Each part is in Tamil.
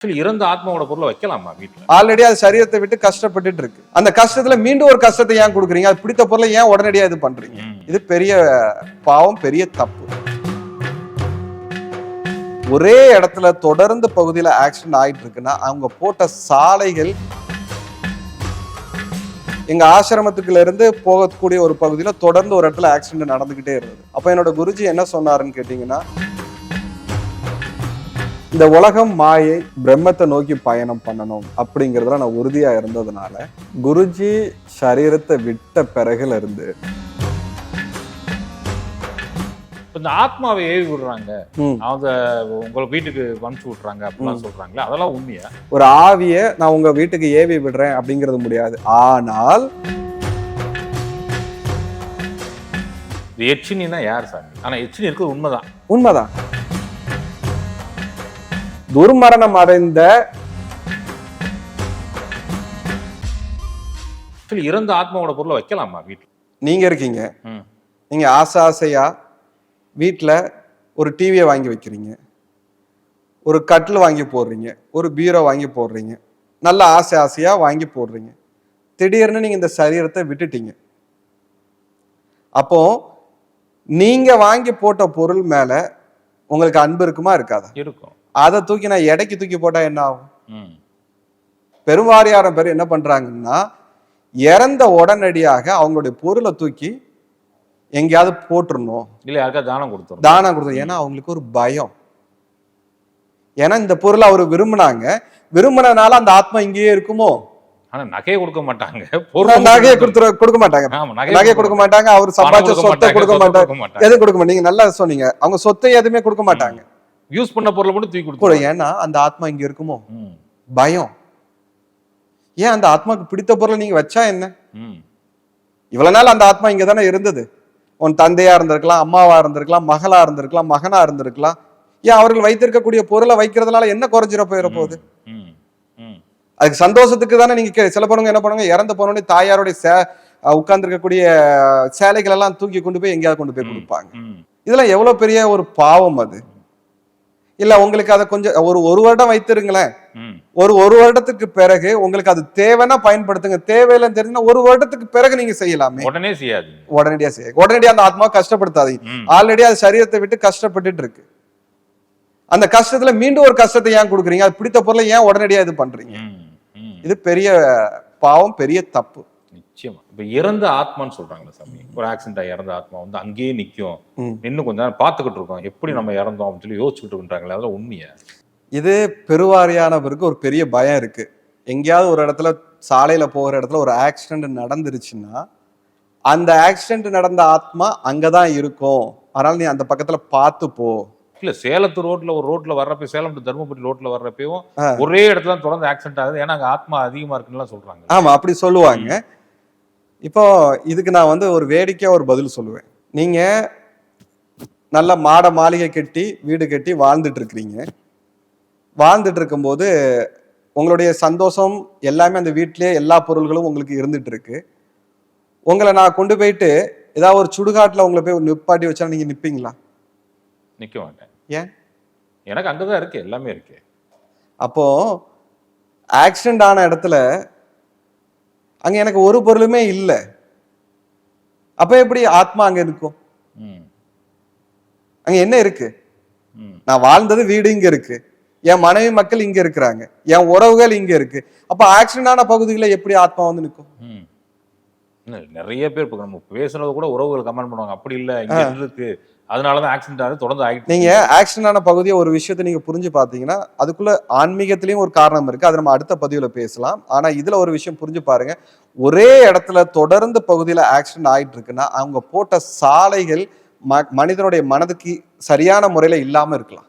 ஆக்சுவலி இறந்த ஆத்மாவோட பொருளை வைக்கலாமா வீட்டுல? ஆல்ரெடி அது சரீரத்தை விட்டு கஷ்டப்பட்டுட்டு இருக்கு. அந்த கஷ்டத்துல மீண்டும் ஒரு கஷ்டத்தை ஏன் கொடுக்குறீங்க? அது பிடித்த பொருளை ஏன் உடனடியா இது பண்றீங்க. இது பெரிய பாவம் பெரிய தப்பு. ஒரே இடத்துல தொடர்ந்து பகுதியில ஆக்சிடென்ட் ஆயிட்டு இருக்குன்னா அவங்க போட்ட சாலைகள் எங்க ஆசிரமத்துக்குள்ள இருந்து போகக்கூடிய ஒரு பகுதியில தொடர்ந்து ஒரு இடத்துல ஆக்சிடென்ட் நடந்துகிட்டே இருந்தது. அப்ப என்னோட குருஜி என்ன சொன்னாருன்னு கேட்டீங்கன்னா இந்த உலகம் மாயை பிரம்மத்தை நோக்கி பயணம் பண்ணணும் அப்படிங்கறதுல நான் உறுதியா இருந்ததுனால குருஜி சரீரத்தை விட்ட பிறகுல இருந்து இந்த ஆத்மாவை ஏவி விடுறாங்க. அவங்க உங்களை வீட்டுக்கு அனுப்பிச்சு விட்டுறாங்களே அப்படிலாம் சொல்றாங்களே அதெல்லாம் உண்மையா? ஒரு ஆவிய நான் உங்க வீட்டுக்கு ஏவி விடுறேன் அப்படிங்கிறது முடியாது. ஆனால் இது எச்சினின்னா யார் சாமி? ஆனா எச்சினி இருக்கிறது உண்மைதான். உண்மைதான். துர்மரணம் அடைந்த இறந்த ஆத்மாவோட பொருளை வைக்கலாமா வீட்டுல? நீங்க இருக்கீங்க. நீங்க ஆசை ஆசையா வீட்டில் ஒரு டிவியை வாங்கி வைக்கிறீங்க. ஒரு கட்டில் வாங்கி போடுறீங்க. ஒரு பீரோ வாங்கி போடுறீங்க. நல்ல ஆசை ஆசையா வாங்கி போடுறீங்க. திடீர்னு நீங்க இந்த சரீரத்தை விட்டுட்டீங்க. அப்போ நீங்க வாங்கி போட்ட பொருள் மேல உங்களுக்கு அன்பு இருக்குமா இருக்காதா? இருக்கும். அதை தூக்கி நான் எடைக்கு தூக்கி போட்டா என்ன ஆகும்? ம். பெருவாரியான பேர் என்ன பண்றாங்கன்னா இறந்த உடனடியாக அவங்களுடைய பொருளை தூக்கி எங்கேயாவது போட்டுறணும். இல்ல யாருக்கா தானம் கொடுத்துரும் தானம் கொடுத்தோம் ஏன்னா அவங்களுக்கு ஒரு பயம். ஏன்னா இந்த பொருளை அவர் விரும்பினாங்க. விரும்பினனால அந்த ஆத்மா இங்கேயே இருக்குமோ? ஆனா நகையை கொடுக்க மாட்டாங்க. நகையை கொடுத்துற கொடுக்க மாட்டாங்க. நகையை கொடுக்க மாட்டாங்க. அவர் சம்பாதிச்ச சொத்தை கொடுக்க மாட்டாங்க. எதுவும் கொடுக்க மாட்டாங்க. நீங்க நல்லா சொன்னீங்க. அவங்க சொத்தை எதுவுமே கொடுக்க மாட்டாங்க. யூஸ் பண்ண பொருளை மட்டும் தூக்கி கூட கொடுத்துருவாங்க. ஏன்னா அந்த ஆத்மா இங்க இருக்குமோ. பயம். ஏன் அந்த ஆத்மாக்கு பிடித்த பொருளை நீங்க வச்சா என்ன. இவ்வளவு நாள் அந்த ஆத்மா இங்க தானே இருந்தது. உன் தந்தையா இருந்திருக்கலாம் அம்மாவா இருந்திருக்கலாம் மகளா இருந்திருக்கலாம் மகனா இருந்திருக்கலாம். ஏன் அவர்கள் வைத்திருக்கக்கூடிய பொருளை வைக்கிறதுனால என்ன குறைஞ்சிட போயிட போகுது. அதுக்கு சந்தோஷத்துக்கு தானே நீங்க சில பேருங்க என்ன பண்ணுவாங்க இறந்து போனோடனே தாயாருடைய சே உட்கார்ந்து இருக்கக்கூடிய சேலைகள் எல்லாம் தூக்கி கொண்டு போய் எங்கேயாவது கொண்டு போய். கொடுப்பாங்க. இதெல்லாம் எவ்வளவு பெரிய ஒரு பாவம் அது. இல்ல உங்களுக்கு அதை கொஞ்சம் ஒரு ஒரு வருடம் வைத்திருங்களேன். ஒரு ஒரு வருடத்துக்கு பிறகு உங்களுக்கு அது தேவைன்னா பயன்படுத்துங்க. தேவையில்லைன்னு தெரிஞ்சுன்னா ஒரு வருடத்துக்கு பிறகு நீங்க செய்யலாமே. உடனே செய்யாது. உடனடியா செய்ய உடனடியா அந்த ஆத்மா கஷ்டப்படுத்தாதீங்க ம். ஆல்ரெடி அது சரீரத்தை விட்டு கஷ்டப்பட்டுட்டு இருக்கு. அந்த கஷ்டத்துல மீண்டும் ஒரு கஷ்டத்தை ஏன் கொடுக்குறீங்க? அது பிடித்த பொருளை ஏன் உடனடியா இது பண்றீங்க. இது பெரிய பாவம் பெரிய தப்பு. நிச்சயமா. இப்ப இறந்த ஆத்மான்னு சொல்றாங்களே சாமி. ஒரு ஆக்சிடென்ட் ஆகி இறந்த ஆத்மா வந்து அங்கேயே நிக்கும். ம். இன்னும் கொஞ்ச நேரம் பார்த்துக்கிட்டு இருக்கோம். எப்படி நம்ம இறந்தோம் அப்படின்னு சொல்லி யோசிச்சுட்டு இருக்காங்களே அதெல்லாம் உண்மையா? இது பெருவாரியானவருக்கு ஒரு பெரிய பயம் இருக்கு. எங்கேயாவது ஒரு இடத்துல சாலையில போகிற இடத்துல ஒரு ஆக்சிடென்ட் நடந்துருச்சுன்னா அந்த ஆக்சிடென்ட் நடந்த ஆத்மா அங்கதான் இருக்கும். அதனால நீ அந்த பக்கத்துல பார்த்து போ. இல்ல சேலத்து ரோட்ல ஒரு ரோட்ல வர்றப்ப சேலம் to தருமபுரி ரோட்ல வர்றப்பயும் ஆ. ஒரே இடத்துல தொடர்ந்து ஆக்சிடென்ட் ஆகுது. ஏன்னா அங்க ஆத்மா அதிகமா இருக்குன்னு சொல்றாங்க. ஆமா அப்படி சொல்லுவாங்க. இப்போ இதுக்கு நான் வந்து ஒரு வேடிக்கையா ஒரு பதில் சொல்லுவேன். நீங்க நல்ல மாட மாளிகை கட்டி வீடு கட்டி வாழ்ந்துட்டு இருக்கிறீங்க. வாழ்ந்துட்டு இருக்கும்போது உங்களுடைய சந்தோஷம் எல்லாமே அந்த வீட்டிலேயே எல்லா பொருள்களும் உங்களுக்கு இருந்துட்டு இருக்கு. உங்களை நான் கொண்டு போயிட்டு ஏதாவது ஒரு சுடுகாட்டுல உங்களை போய் நிப்பாட்டி வச்சா நீங்க நிப்பீங்களா? நிக்க மாட்டேன். ஏன்? எனக்கு அங்கதான் இருக்கு எல்லாமே இருக்கு. அப்போ ஆக்சிடென்ட் ஆன இடத்துல அங்க எனக்கு ஒரு பொருளுமே இல்லை. அப்ப எப்படி ஆத்மா அங்க இருக்கும். அங்க என்ன இருக்கு. நான் வாழ்ந்தது வீடு இங்க இருக்கு. என் மனைவி மக்கள் இங்க இருக்கிறாங்க. என் உறவுகள் இங்க இருக்கு. அப்ப ஆக்சிடென்ட் ஆன பகுதிகளில் எப்படி ஆத்மா வந்து நிற்கும்? நிறைய பேர் இப்ப நம்ம பேசுனது கூட உறவுகள் கமெண்ட் பண்ணுவாங்க. அப்படி இல்ல இங்க இருக்கு. அதனாலதான் ஆக்சிடென்ட் ஆகுது தொடர்ந்து ஆகிட்டு நீங்க ஆக்சிடென்ட் ஆன பகுதியை ஒரு விஷயத்தை நீங்க புரிஞ்சு பாத்தீங்கன்னா அதுக்குள்ள ஆன்மீகத்திலயும் ஒரு காரணம் இருக்கு. அதை நம்ம அடுத்த பதிவுல பேசலாம். ஆனா இதுல ஒரு விஷயம் புரிஞ்சு பாருங்க. ஒரே இடத்துல தொடர்ந்து பகுதியில ஆக்சிடென்ட் ஆயிட்டு இருக்குன்னா அவங்க போட்ட சாலைகள் ம- மனிதனுடைய மனதுக்கு சரியான முறையில இல்லாம இருக்கலாம்.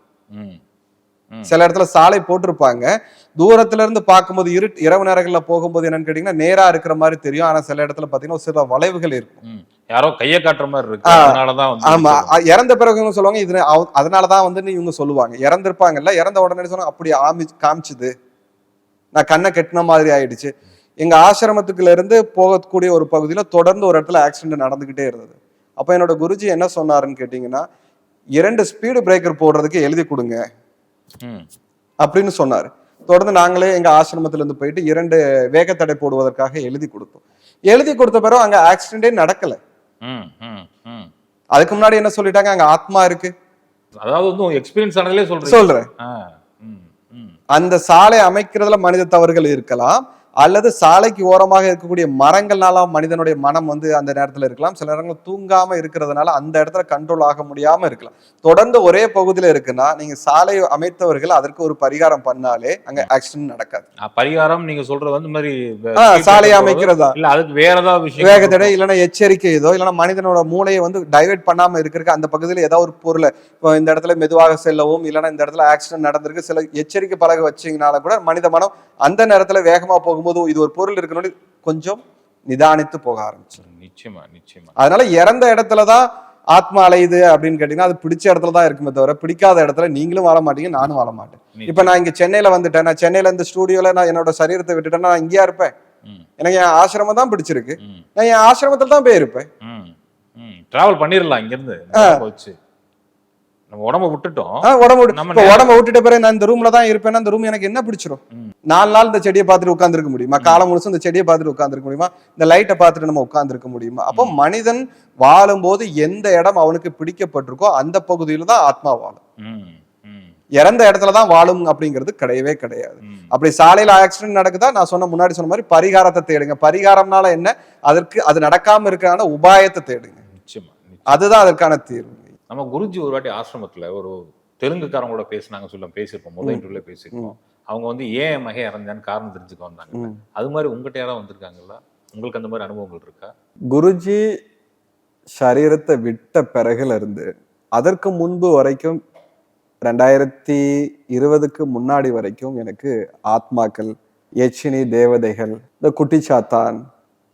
சில இடத்துல சாலை போட்டிருப்பாங்க. தூரத்துல இருந்து பார்க்கும்போது இரு இரவு நேரங்கள்ல போகும்போது என்னன்னு கேட்டீங்கன்னா நேரா இருக்கிற மாதிரி தெரியும். ஆனா சில இடத்துல பாத்தீங்கன்னா சில வளைவுகள் இருக்கும். யாரோ கைய காட்டுற மாதிரி இருக்கு. அதனாலதான் ஆமா. இறந்த பிறகு இவங்க சொல்லுவாங்க இது அதனாலதான் வந்து இவங்க சொல்லுவாங்க. இறந்திருப்பாங்கல்ல இறந்த உடனே சொன்னாங்க அப்படி ஆமி காமிச்சுது. நான் கண்ணை கெட்டின மாதிரி ஆயிடுச்சு. எங்க ஆசிரமத்துக்குள்ள இருந்து போகக்கூடிய ஒரு பகுதியில தொடர்ந்து ஒரு இடத்துல ஆக்சிடென்ட் நடந்துகிட்டே இருந்தது. அப்ப என்னோட குருஜி என்ன சொன்னாருன்னு கேட்டீங்கன்னா இரண்டு ஸ்பீடு பிரேக்கர் போடுறதுக்கு எழுதி கொடுங்க. அப்படின்னு சொன்னாரு. தொடர்ந்து நாங்களே எங்க ஆசிரமத்துல இருந்து போயிட்டு இரண்டு வேகத்தடை போடுவதற்காக எழுதி கொடுத்தோம். எழுதி கொடுத்த பிறகு அங்க ஆக்சிடென்டே நடக்கல. அதுக்கு முன்னாடி என்ன சொல்லிட்டாங்க? அங்க ஆத்மா இருக்கு. அதாவது வந்து எக்ஸ்பீரியன்ஸ் ஆனதுலே சொல்றேன். ம். அந்த சாலை அமைக்கிறதுல மனித தவறுகள் இருக்கலாம். அல்லது சாலைக்கு ஓரமாக இருக்கக்கூடிய மரங்கள்னால மனிதனுடைய மனம் வந்து அந்த நேரத்துல இருக்கலாம். சில நேரங்கள் தூங்காம இருக்கிறதுனால அந்த இடத்துல கண்ட்ரோல் ஆக முடியாம இருக்கலாம். தொடர்ந்து ஒரே பகுதியில இருக்குன்னா நீங்க சாலை அமைத்தவர்கள் அதற்கு ஒரு பரிகாரம் பண்ணாலே அங்க ஆக்சிடென்ட் நடக்காது. பரிகாரம் நீங்க சொல்றது வந்து மாதிரி சாலையை breaker அமைக்கிறதா? இல்ல அதுக்கு வேற ஏதாவது விஷயம் வேகத்தடை இல்லைன்னா எச்சரிக்கை ஏதோ இல்லைன்னா மனிதனோட மூளையை வந்து டைவர்ட் பண்ணாம இருக்கிறதுக்கு அந்த பகுதியில் ஏதாவது ஒரு பொருளை இப்போ இந்த இடத்துல மெதுவாக செல்லவும் இல்லைன்னா இந்த இடத்துல ஆக்சிடென்ட் நடந்திருக்கு. சில எச்சரிக்கை பலகை வச்சீங்கனால கூட மனித மனம் அந்த நேரத்துல வேகமா போகும்போது இது ஒரு பொருள் இருக்கணும் கொஞ்சம் நிதானித்து போக ஆரம்பிச்சு நிச்சயமா நிச்சயமா. அதனால இறந்த இடத்துல தான் ஆத்மா அலையுது அப்படின்னு கேட்டீங்கன்னா அது பிடிச்ச இடத்துல தான் இருக்குமே தவிர பிடிக்காத இடத்துல நீங்களும் வாழ மாட்டீங்க நானும் வாழ மாட்டேன். இப்ப நான் இங்க சென்னையில வந்துட்டேன். நான் சென்னையில இந்த ஸ்டூடியோல நான் என்னோட சரீரத்தை விட்டுட்டேன்னா நான் இங்கேயா இருப்பேன். எனக்கு என் ஆசிரமம் தான் பிடிச்சிருக்கு. நான் என் ஆசிரமத்துல தான் போய் இருப்பேன் ம், ம். டிராவல் பண்ணிடலாம் இங்க இருந்து போச்சு. நம்ம உடம்ப விட்டுட்டோம். உடம்பு விட்டு- உடம்ப விட்டுட்ட பிறகு நான் இந்த ரூம்ல தான் இருப்பேன்னா ரூம் எனக்கு என்ன பிடிச்சிரும். நாலு நாள் இந்த செடியை பார்த்துட்டு உட்கார்ந்திருக்க முடியுமா? காலம் முழுசும் இந்த செடியை பார்த்துட்டு உட்கார்ந்திருக்க முடியுமா? இந்த லைட்டை பார்த்துட்டு நம்ம உட்கார்ந்திருக்க முடியுமா? அப்போ மனிதன் வாழும்போது எந்த இடம் அவனுக்கு பிடிக்கப்பட்டிருக்கோ அந்த பகுதியில தான் ஆத்மா வாழும். இறந்த இடத்துல தான் வாழும் அப்படிங்கிறது கிடையவே கிடையாது. அப்படி சாலையில ஆக்சிடென்ட் நடக்குதா? நான் சொன்ன முன்னாடி சொன்ன மாதிரி பரிகாரத்தை தேடுங்க. பரிகாரம்னால என்ன? அதற்கு அது நடக்காம இருக்கான உபாயத்தை தேடுங்க. அதுதான் அதற்கான தீர்வு. நம்ம குருஜி ஒரு வாட்டி ஆசிரமத்துல ஒரு தெலுங்குக்காரங்களோட பேசினாங்க சொல்ல பேசியிருப்போம். முதல் இன்டர்வியூல பேசியிருப்போம். அவங்க வந்து ஏன் மகன் இறந்தான்னு காரணம் தெரிஞ்சுக்க வந்தாங்க. அது மாதிரி உங்ககிட்ட யாராவது வந்திருக்காங்களா? உங்களுக்கு அந்த மாதிரி அனுபவங்கள் இருக்கா? குருஜி சரீரத்தை விட்ட பிறகுல இருந்து அதற்கு முன்பு வரைக்கும் ரெண்டாயிரத்தி இருபதுக்கு முன்னாடி வரைக்கும் எனக்கு ஆத்மாக்கள் எச்சினி தேவதைகள் இந்த குட்டிச்சாத்தான்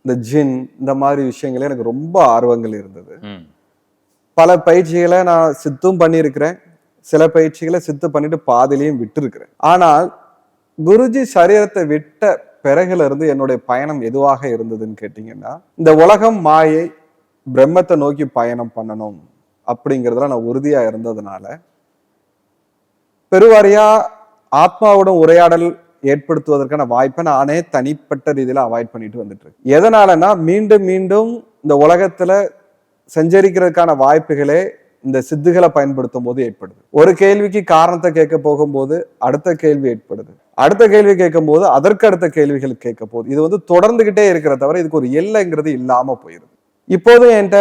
இந்த ஜின் இந்த மாதிரி விஷயங்களே எனக்கு ரொம்ப ஆர்வங்கள் இருந்தது. பல பயிற்சிகளை நான் சித்தும் பண்ணியிருக்கிறேன். சில பயிற்சிகளை சித்து பண்ணிட்டு பாதிலையும் விட்டுருக்கிறேன். ஆனால் குருஜி சரீரத்தை விட்ட பிறகுல இருந்து என்னுடைய பயணம் எதுவாக இருந்ததுன்னு கேட்டிங்கன்னா இந்த உலகம் மாயை பிரம்மத்தை நோக்கி பயணம் பண்ணணும் அப்படிங்கிறதுல நான் உறுதியா இருந்ததுனால பெருவாரியா ஆத்மாவுடன் உரையாடல் ஏற்படுத்துவதற்கான வாய்ப்பை நானே தனிப்பட்ட ரீதியில அவாய்ட் பண்ணிட்டு வந்துட்டு இருக்கேன். எதனாலன்னா மீண்டும் மீண்டும் இந்த உலகத்துல சஞ்சரிக்கிறதுக்கான வாய்ப்புகளே இந்த சித்துகளை பயன்படுத்தும் போது ஏற்படுது. ஒரு கேள்விக்கு காரணத்தை கேட்க போகும்போது அடுத்த கேள்வி ஏற்படுது. அடுத்த கேள்வி கேட்கும் போது அதற்கு அடுத்த கேள்விகள் கேட்க போகுது. இது வந்து தொடர்ந்துகிட்டே இருக்கிற தவிர இதுக்கு ஒரு எல்லைங்கிறது இல்லாம போயிருது. இப்போதும் என்கிட்ட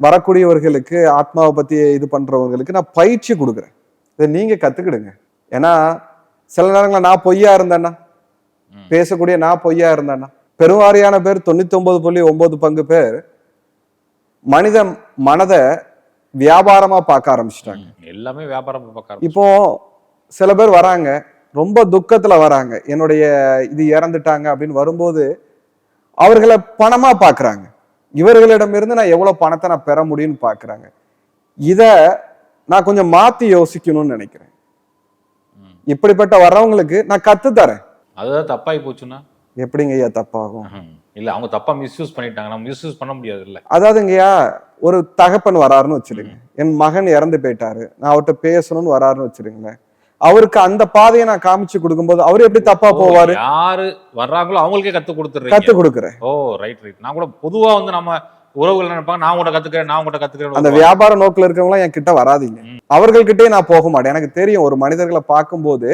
வரக்கூடியவர்களுக்கு ஆத்மாவை பத்தி இது பண்றவங்களுக்கு நான் பயிற்சி கொடுக்குறேன். இதை நீங்க கத்துக்கிடுங்க. ஏன்னா சில நேரங்களில் நான் பொய்யா இருந்தேன்னா. பேசக்கூடிய நான் பொய்யா இருந்தேன்னா பெருவாரியான பேர் தொண்ணூத்தி ஒன்பது புள்ளி ஒன்பது பங்கு பேர் மனித மனதை வியாபாரமா பார்க்க ஆரம்பிச்சிட்டாங்க. எல்லாமே வியாபாரம் பார்க்க. இப்போ சில பேர் வராங்க ரொம்ப துக்கத்துல வராங்க என்னுடைய இது இறந்துட்டாங்க அப்படின்னு வரும்போது அவர்களை பணமா பாக்குறாங்க இவர்களிடமிருந்து நான் எவ்வளவு பணத்தை நான் பெற முடியும்னு பாக்குறாங்க இத நான் கொஞ்சம் மாத்தி யோசிக்கணும்னு நினைக்கிறேன். இப்படிப்பட்ட வர்றவங்களுக்கு நான் கத்து தரேன் அதுதான் தப்பாகி போச்சுன்னா எப்படிங்க ஐயா தப்பாகும். இல்ல அவங்க தப்பா மிஸ்யூஸ் பண்ணிட்டாங்க நம்ம மிஸ்யூஸ் பண்ண முடியாது இல்ல அதாவதுங்கய்யா ஒரு தகப்பன் வராருன்னு வச்சிருங்க என் மகன் இறந்து போயிட்டாரு. நான் அவர்கிட்ட பேசணும்னு வராருன்னு வச்சிருங்களேன் அவருக்கு அந்த பாதையை நான் காமிச்சு கொடுக்கும்போது அவர் எப்படி தப்பா போவாரு? யாரு வர்றாங்களோ அவங்களுக்கே கத்து கொடுத்துறீங்க கத்து கொடுக்குறேன். ஓ ரைட் ரைட் நான் கூட பொதுவா வந்து நம்ம உறவுகள் நினைப்பாங்க? நான் உங்கள்ட்ட கத்துக்கிறேன் நான் உங்கள்ட்ட கத்துக்கிறேன் அந்த வியாபார நோக்கில் இருக்கவங்களாம் என் கிட்ட வராதீங்க அவர்கள்கிட்டயே நான் போக மாட்டேன். எனக்கு தெரியும் ஒரு மனிதர்களை பார்க்கும்போது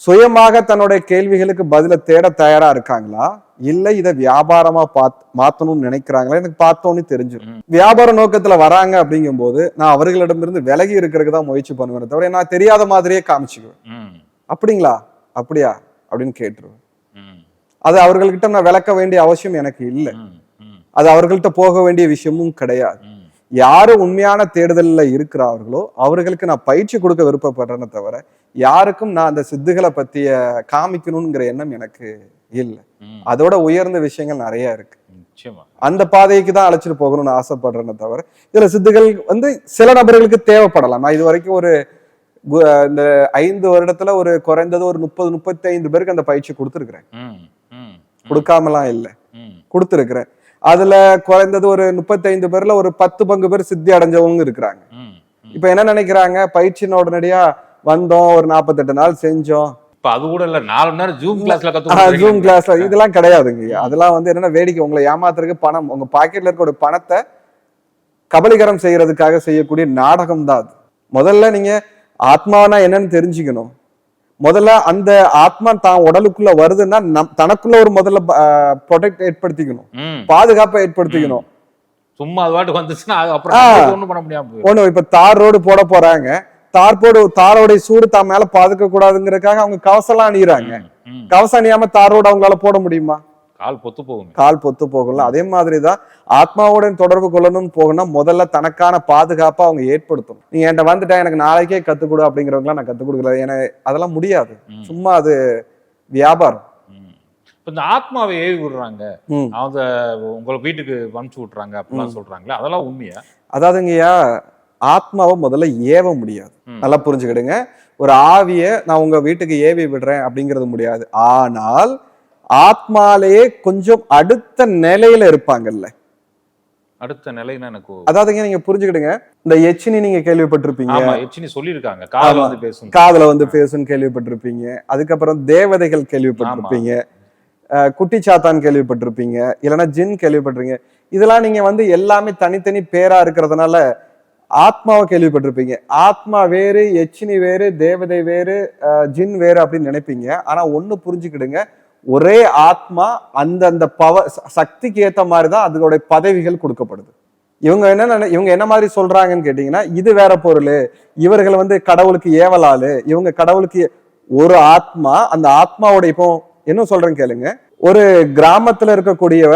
சுயமாக தன்னுடைய கேள்விகளுக்கு பதில தேட தயாரா இருக்காங்களா? இல்ல இதை வியாபாரமா பாத் மாத்தணும்னு நினைக்கிறாங்களா? எனக்கு பார்த்தோன்னு தெரிஞ்சிடும். வியாபார நோக்கத்துல வராங்க அப்படிங்கும்போது நான் அவர்களிடமிருந்து விலகி இருக்கிறதுக்கு தான் முயற்சி பண்ணுவேன் தவிர நான் தெரியாத மாதிரியே காமிச்சுக்குவேன். அப்படிங்களா? அப்படியா? அப்படின்னு கேட்டுருவேன். அது அவர்கள்கிட்ட நான் விளக்க வேண்டிய அவசியம் எனக்கு இல்லை. அது அவர்கள்ட்ட போக வேண்டிய விஷயமும் கிடையாது. யாரு உண்மையான தேடுதல்ல இருக்கிறார்களோ அவர்களுக்கு நான் பயிற்சி கொடுக்க விருப்பப்படுறேனே தவிர யாருக்கும் நான் அந்த சித்துகளை பத்திய காமிக்கணுங்கிற எண்ணம் எனக்கு இல்லை. அதோட உயர்ந்த விஷயங்கள் நிறைய இருக்கு. அந்த பாதைக்கு தான் அழைச்சிட்டு போகணும்னு ஆசைப்படுறேனே தவிர இதுல சித்துகள் வந்து சில நபர்களுக்கு தேவைப்படலாம். நான் இது வரைக்கும் ஒரு இந்த ஐந்து வருடத்துல ஒரு குறைந்தது ஒரு முப்பது முப்பத்தி ஐந்து பேருக்கு அந்த பயிற்சி கொடுத்துருக்கிறேன். கொடுக்காமலாம் இல்லை. கொடுத்துருக்கிறேன். அதுல குறைந்தது ஒரு முப்பத்தைந்து பேர்ல ஒரு பத்து பங்கு பேர் சித்தி அடைஞ்சவங்க இருக்கிறாங்க. இப்ப என்ன நினைக்கிறாங்க? பயிற்சின உடனடியா வந்தோம் ஒரு நாற்பத்தெட்டு நாள் செஞ்சோம். அது கூட இல்ல நாலு மணி நேரம் ஜூம் கிளாஸ்ல ஜூம் கத்து கிளாஸ்ல இதெல்லாம் கிடையாதுங்க. அதெல்லாம் வந்து என்னன்னா வேடிக்கை. உங்களை ஏமாத்துறதுக்கு பணம். உங்க பாக்கெட்ல இருக்க பணத்தை கபலீகரம் செய்யறதுக்காக செய்யக்கூடிய நாடகம் தான் அது. முதல்ல நீங்க ஆத்மானா என்னன்னு தெரிஞ்சுக்கணும். முதல்ல அந்த ஆத்மா தான் உடலுக்குள்ள வருதுன்னா தனக்குள்ள ஒரு முதல்ல ப்ரொடெக்ட் ஏற்படுத்திக்கணும். பாதுகாப்பை ஏற்படுத்திக்கணும். சும்மா அது பாட்டுக்கு வந்துச்சுன்னா அப்புறம் ஒண்ணும் பண்ண முடியாம போயிடும். ஒண்ணு இப்ப தார் ரோடு போட போறாங்க. தார் போடு தாரோடைய சூடு தான் மேல பாதுக்க கூடாதுங்கிறதுக்காக அவங்க கவசம்லாம் அணியிறாங்க. ம், ம். கவசம் அணியாம தார் ரோடு அவங்களால போட முடியுமா? கால் பொத்து போகுமே. கால் பொத்து போகல அதே மாதிரிதான் ஆத்மாவுடன் தொடர்பு கொள்ளணும்னு போகணும்னா முதல்ல தனக்கான பாதுகாப்பை அவங்க ஏற்படுத்தணும். நீங்க என்கிட்ட வந்துட்டா எனக்கு நாளைக்கே கத்துக் கொடு அப்படிங்கிறவங்களாம் நான் கத்துக் கொடுக்கல ஏன்னா அதெல்லாம் முடியாது. சும்மா அது வியாபாரம். இப்ப இந்த ஆத்மாவை ஏவி விடுறாங்க. அவங்க உங்களை வீட்டுக்கு அனுப்பிச்சு விட்டுறாங்க அப்படிலாம் சொல்றாங்களே அதெல்லாம் உண்மையா? அதாவதுங்கய்யா ஆத்மாவை முதல்ல ஏவ முடியாது. நல்லா புரிஞ்சுக்கிடுங்க. ஒரு ஆவிய நான் உங்க வீட்டுக்கு ஏவி விடுறேன் அப்படிங்கிறது முடியாது. ஆனால் ஆத்மாலேயே கொஞ்சம் அடுத்த நிலையில இருப்பாங்கல்ல. அடுத்த நிலைன்னா எனக்கு அதாவதுங்க நீங்க புரிஞ்சுக்கிடுங்க. இந்த எச்சினி நீங்க கேள்விப்பட்டிருப்பீங்க. எச்சினி சொல்லியிருக்காங்க. காதுல. வந்து பேசும். காதுல வந்து பேசுன்னு கேள்விப்பட்டிருப்பீங்க. அதுக்கப்புறம் தேவதைகள் கேள்விப்பட்டிருப்பீங்க. குட்டி சாத்தான் கேள்விப்பட்டிருப்பீங்க. இல்லைன்னா ஜின் கேள்விப்பட்டிருப்பீங்க இதெல்லாம் நீங்க வந்து எல்லாமே தனித்தனி பேரா இருக்கிறதுனால ஆத்மாவை கேள்விப்பட்டிருப்பீங்க. ஆத்மா வேறு எச்சினி வேறு தேவதை வேறு ஜின் வேறு அப்படின்னு நினைப்பீங்க. ஆனா ஒண்ணு புரிஞ்சுக்கிடுங்க. ஒரே ஆத்மா அந்தந்த பவ சக்திக்கு ஏத்த மாதிரி தான் அதோடைய பதவிகள் கொடுக்கப்படுது. இவங்க என்ன இவங்க என்ன மாதிரி சொல்றாங்கன்னு கேட்டீங்கன்னா இது வேற பொருள். இவர்கள் வந்து கடவுளுக்கு ஏவலாளு. இவங்க கடவுளுக்கு ஒரு ஆத்மா அந்த ஆத்மாவோட இப்போ என்ன சொல்றேன்னு கேளுங்க. ஒரு கிராமத்துல இருக்கக்கூடியவ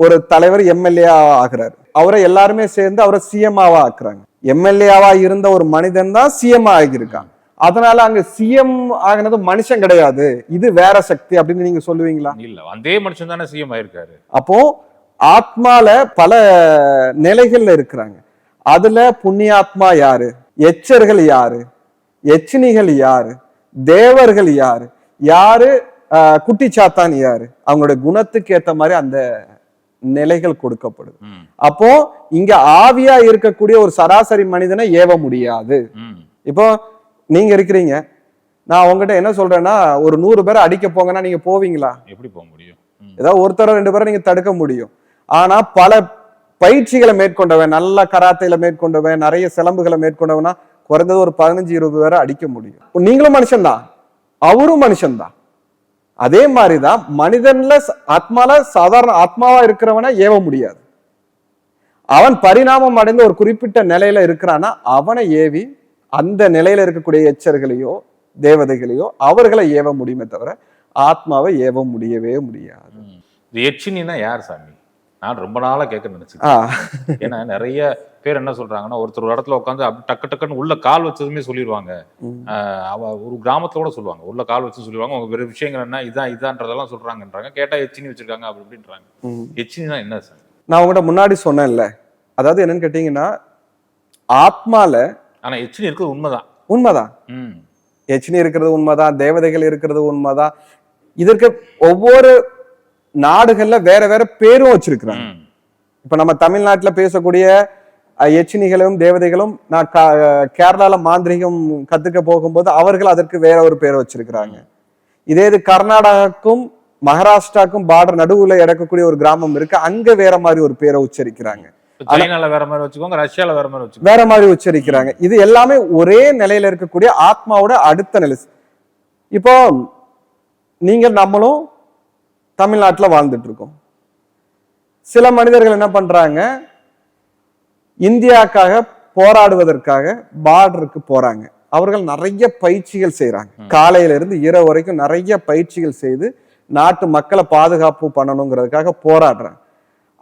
ஒரு தலைவர் எம்எல்ஏ ஆகிறார். அவரை எல்லாருமே சேர்ந்து அவரை சிஎம்ஆவா ஆக்குறாங்க. எம்எல்ஏவா இருந்த ஒரு மனிதன் தான் சிஎம் ஆகியிருக்காங்க அதனால அங்க சிஎம் ஆகினது மனுஷன் கிடையாது. இது வேற சக்தி அப்படின்னு நீங்க சொல்லுவீங்களா? இல்ல அதே மனுஷன் தானே சிஎம் ஆயிருக்காரு. அப்போ ஆத்மால பல நிலைகள்ல இருக்கிறாங்க. அதுல புண்ணியாத்மா யாரு? எச்சர்கள் யாரு? எச்சினிகள் யாரு? தேவர்கள் யாரு? யாரு ஆஹ், குட்டி சாத்தான் யாரு? அவங்களோட குணத்துக்கு ஏத்த மாதிரி அந்த நிலைகள் கொடுக்கப்படுது. அப்போ இங்க ஆவியா இருக்கக்கூடிய ஒரு சராசரி மனிதனை ஏவ முடியாது. இப்போ நீங்க இருக்கிறீங்க. நான் உங்ககிட்ட என்ன சொல்றேன்னா ஒரு நூறு பேரை அடிக்க போங்கன்னா நீங்க போவீங்களா? எப்படி போக முடியும்? ஏதாவது ஒருத்தர ரெண்டு பேரை நீங்க தடுக்க முடியும். ஆனா பல பயிற்சிகளை மேற்கொண்டவன் நல்ல கராத்தையில மேற்கொண்டவன் நிறைய சிலம்புகளை மேற்கொண்டவனா குறைந்தது ஒரு பதினஞ்சு இருபது பேரை அடிக்க முடியும். நீங்களும் மனுஷன்தான். அவரும் மனுஷன்தான். அதே மாதிரிதான் மனிதன்ல ஆத்மால சாதாரண ஆத்மாவா இருக்கிறவனை ஏவ முடியாது. அவன் பரிணாமம் அடைந்த ஒரு குறிப்பிட்ட நிலையில இருக்கிறான்னா அவனை ஏவி அந்த நிலையில இருக்கக்கூடிய எச்சர்களையோ தேவதைகளையோ அவர்களை ஏவ முடியுமே தவிர ஆத்மாவை ஏவ முடியவே முடியாது. இது எச்சினின்னா யார் சாமி? நான் ரொம்ப நாளா கேட்க நினைச்சேன் ஏன்னா நிறைய பேர் என்ன சொல்றாங்கன்னா ஒருத்தர் ஒரு இடத்துல உட்காந்து அப்படி டக்கு டக்குன்னு உள்ள கால் வச்சதுமே சொல்லிடுவாங்க அவ ஒரு கிராமத்துல கூட சொல்லுவாங்க. உள்ள கால் வச்சு சொல்லிடுவாங்க அவங்க வேற விஷயங்கள் என்ன? இதான் இதான்றதெல்லாம் சொல்றாங்கன்றாங்க. கேட்டா எச்சினி வச்சிருக்காங்க அப்படி இப்படின்றாங்க ம். எச்சினினா என்ன சார் நான் உங்கள்கிட்ட முன்னாடி சொன்னேன்ல. அதாவது என்னன்னு கேட்டீங்கன்னா ஆத்மால ஆனா எச்சினி இருக்கிறது உண்மைதான். உண்மைதான். எச்சினி இருக்கிறது உண்மைதான் தேவதைகள் இருக்கிறது உண்மைதான். இதற்கு ஒவ்வொரு நாடுகள்ல வேற வேற பேரும் வச்சிருக்கிறாங்க. இப்ப நம்ம தமிழ்நாட்டுல பேசக்கூடிய எச்சினிகளும் தேவதைகளும் நான் கேரளால மாந்திரிகம் கத்துக்க போகும்போது அவர்கள் அதற்கு வேற ஒரு பேரை வச்சிருக்கிறாங்க. இதே இது கர்நாடகாக்கும் மகாராஷ்டிராக்கும் பார்டர் நடுவுல இடக்கக்கூடிய ஒரு கிராமம் இருக்கு. அங்க வேற மாதிரி ஒரு பேரை உச்சரிக்கிறாங்க. சைனால வேற மாதிரி வச்சுக்கோங்க ரஷ்யால வேற மாதிரி வச்சுக்கோங்க. வேற மாதிரி உச்சரிக்கிறாங்க. இது எல்லாமே ஒரே நிலையில இருக்கக்கூடிய ஆத்மாவோட அடுத்த நிலை. இப்போ நீங்க நம்மளும் தமிழ்நாட்டுல வாழ்ந்துட்டு இருக்கோம் சில மனிதர்கள் என்ன பண்றாங்க இந்தியாக்காக போராடுவதற்காக பார்டருக்கு போறாங்க. அவர்கள் நிறைய பயிற்சிகள் செய்றாங்க. காலையில இருந்து இரவு வரைக்கும் நிறைய பயிற்சிகள் செய்து நாட்டு மக்களை பாதுகாப்பு பண்ணணுங்கிறதுக்காக போராடுறாங்க.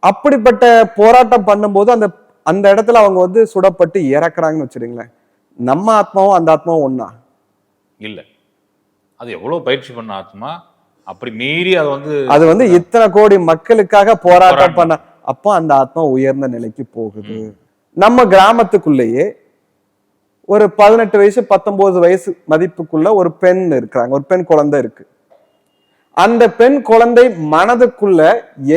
அப்படிப்பட்ட போராட்டம் பண்ணும்போது அந்த அந்த இடத்துல அவங்க வந்து சுடப்பட்டு இறக்குறாங்கன்னு வச்சுடுங்களேன் நம்ம ஆத்மாவும் அந்த ஆத்மாவும் ஒண்ணா? இல்ல. அது எவ்வளவு பயிற்சி பண்ண ஆத்மா அப்படி மீறி அது வந்து அது வந்து இத்தனை கோடி மக்களுக்காக போராட்டம் போராட்டம். பண்ண அப்போ அந்த ஆத்மா உயர்ந்த நிலைக்கு போகுது. நம்ம கிராமத்துக்குள்ளேயே ஒரு பதினெட்டு வயசு பத்தொன்பது வயசு மதிப்புக்குள்ள ஒரு பெண் இருக்கிறாங்க ஒரு பெண் குழந்தை இருக்கு. அந்த பெண் குழந்தை மனதுக்குள்ள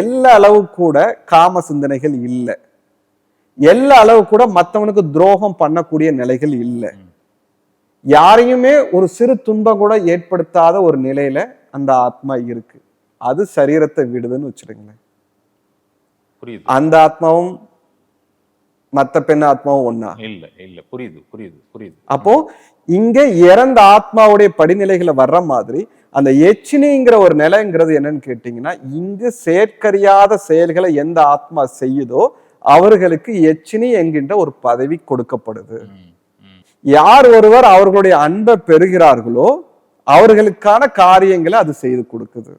எல்லா அளவு கூட காம சிந்தனைகள் இல்லை. எல்லா அளவு கூட மத்தவனுக்கு துரோகம் பண்ணக்கூடிய நிலைகள் இல்லை. யாரையுமே ஒரு சிறு துன்பம் கூட ஏற்படுத்தாத ஒரு நிலையில அந்த ஆத்மா இருக்கு. அது சரீரத்தை விடுதுன்னு வச்சிருங்களேன் புரியுது. அந்த ஆத்மாவும் மத்த பெண் ஆத்மாவும் ஒண்ணா? இல்ல இல்ல. புரியுது புரியுது புரியுது. அப்போ இங்க இறந்த ஆத்மாவுடைய படிநிலைகளை வர்ற மாதிரி அந்த எச்சினிங்கிற ஒரு நிலைங்கிறது என்னன்னு கேட்டீங்கன்னா இங்கு செயற்கறியாத செயல்களை எந்த ஆத்மா செய்யுதோ அவர்களுக்கு எச்சினி என்கின்ற ஒரு பதவி கொடுக்கப்படுது. யார் ஒருவர் அவர்களுடைய அன்பை பெறுகிறார்களோ அவர்களுக்கான காரியங்களை அது செய்து கொடுக்குது.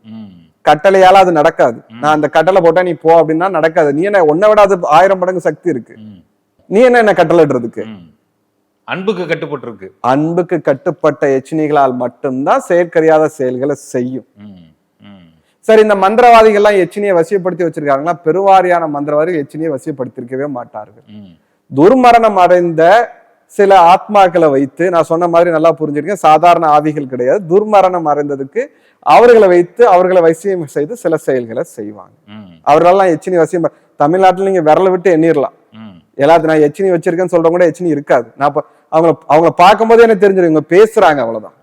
கட்டளையால அது நடக்காது. நான் அந்த கட்டளை போட்டா நீ போ அப்படின்னா நடக்காது. நீ என்ன உன்னை விட அது ஆயிரம் மடங்கு சக்தி இருக்கு. நீ என்ன என்ன கட்டளைடுறதுக்கு. அன்புக்கு கட்டுப்பட்டு இருக்கு அன்புக்கு கட்டுப்பட்ட எச்சினிகளால் மட்டும்தான் செயற்கறியாத செயல்களை செய்யும். சரி இந்த மந்திரவாதிகள்லாம் எச்சினியை வசியப்படுத்தி வச்சிருக்காங்களா? பெருவாரியான மந்திரவாதிகள் எச்சினியை வசியப்படுத்திருக்கவே மாட்டார்கள். துர்மரணம் அடைந்த சில ஆத்மாக்களை வைத்து நான் சொன்ன மாதிரி நல்லா புரிஞ்சிருக்கேன் சாதாரண ஆவிகள் கிடையாது. துர்மரணம் அடைந்ததுக்கு அவர்களை வைத்து அவர்களை வசியம் செய்து சில செயல்களை செய்வாங்க. அவர்களெல்லாம் எச்சினி வசியம் தமிழ்நாட்டுல நீங்க விரல விட்டு எண்ணிரலாம். ம். எல்லாத்தையும் நான் எச்சினி வச்சிருக்கேன்னு சொல்றவங்க கூட எச்சினி இருக்காது நான் இப்ப அவங்கள அவங்கள பார்க்கும்போதே எனக்கு தெரிஞ்சிடும் இவங்க பேசுறாங்க அவ்வளவுதான்.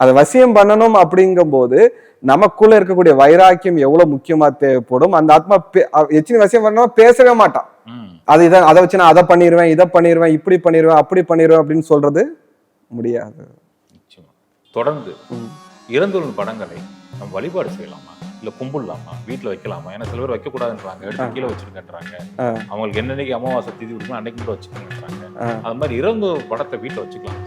அதை வசியம் பண்ணணும் அப்படிங்கும்போது நமக்குள்ள இருக்கக்கூடிய வைராக்கியம் எவ்வளவு முக்கியமா தேவைப்படும் அந்த ஆத்மா எச்சினி வசியம் பண்ணணும் பேசவே மாட்டான். அது இதை அதை வச்சு நான் அதை பண்ணிடுவேன் இதை பண்ணிடுவேன் இப்படி பண்ணிடுவேன் அப்படி பண்ணிடுவேன் அப்படின்னு சொல்றது முடியாது. தொடர்ந்து ம். இறந்துள்ள படங்களை நம்ம வழிபாடு செய்யலாமா இல்ல கும்பிடலாமா? வீட்டுல வைக்கலாமா? ஏன்னா சில பேர் வைக்க கூடாதுன்றாங்க எடுத்து கீழே வச்சிருக்கன்றாங்க. அவங்களுக்கு என்னன்னைக்கு அமாவாசை திதி விடுமோ அன்னைக்கு மட்டும் வச்சுக்கணுன்றாங்க. அது மாதிரி இறந்து படத்தை வீட்டுல வச்சுக்கலாம்.